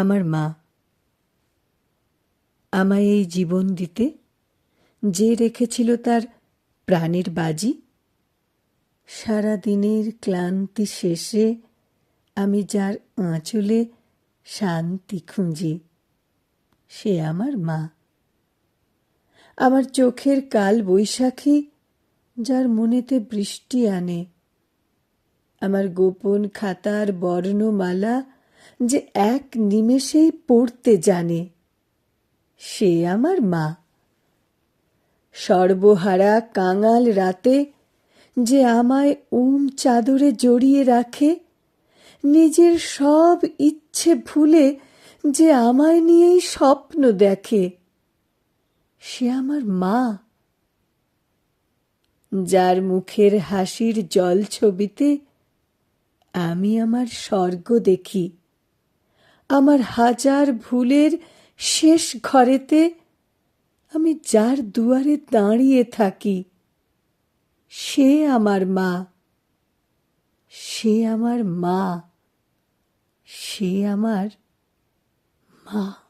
আমার মা। আমায় এই জীবন দিতে যে রেখেছিল তার প্রাণের বাজি সারা দিনের ক্লান্তি শেষে আমি যার আঁচলে শান্তি খুঁজি, সে আমার মা। আমার চোখের কাল বৈশাখী, যার মনেতে বৃষ্টি আনে। আমার গোপন খাতার বর্ণমালা যে এক নিমেষেই পড়তে জানে, সে আমার মা। সর্বহারা কাঙাল রাতে যে আমায় উম চাদরে জড়িয়ে রাখে, নিজের সব ইচ্ছে ভুলে যে আমায় নিয়েই স্বপ্ন দেখে, সে আমার মা। যার মুখের হাসির জল ছবিতে আমি আমার স্বর্গ দেখি। আমার হাজার ভুলের শেষ ঘরেতে আমি যার দুয়ারে দাঁড়িয়ে থাকি, সে আমার মা, সে আমার মা, সে আমার মা।